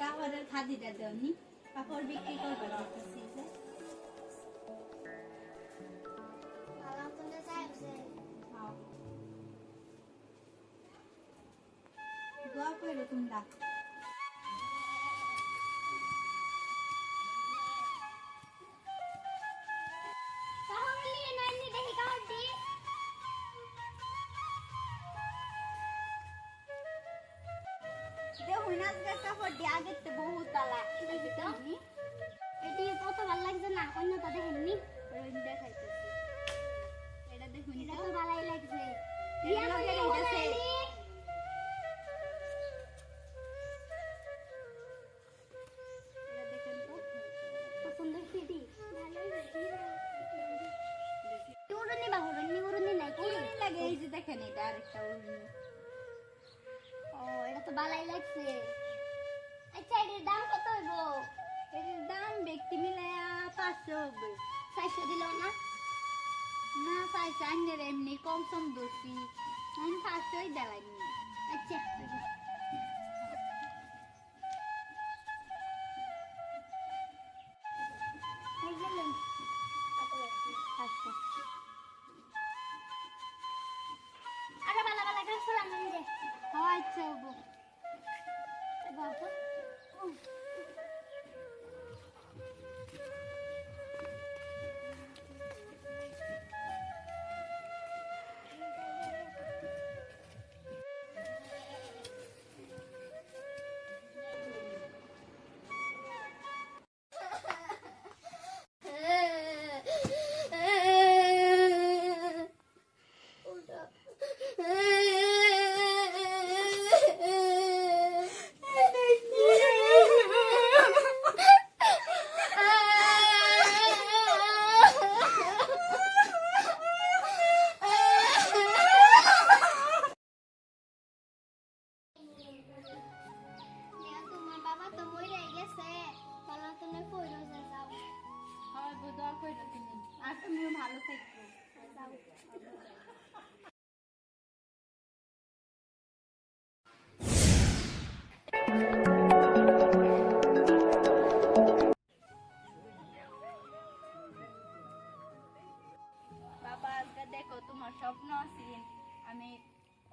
কাপড়ের খাদিটা দেওনি। কাপড় বিক্রি করবার দেখতেছি দোয়া করো তোমরা। অন্যটা দেখেননি দেখাইতেছি। এটা এটা তো ভালোই লাগছে। দেখেন এটা আরেকটা উড়নি। ও এটা তো ভালোই লাগছে। আচ্ছা এটার দাম কত হইব? এটার দাম ব্যক্তি মিলায়া পাঁচশো হবে। চারশো দিল না? না পাইছে আনলে এমনি কম সম দোষী আমি পাঁচশোই দেওয়ার আচ্ছা।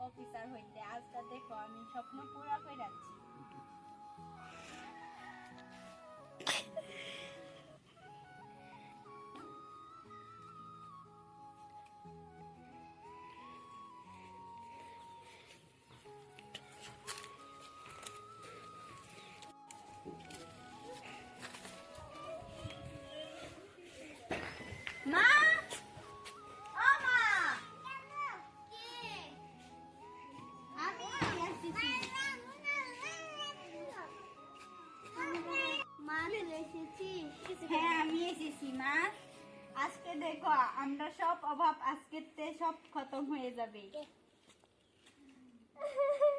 অফিসার হইতে আজকে দেখো আমি স্বপ্ন পুরা হয়ে যাচ্ছি দেখো আমরা সব অভাব আজকেতে সব খতম হয়ে যাবে।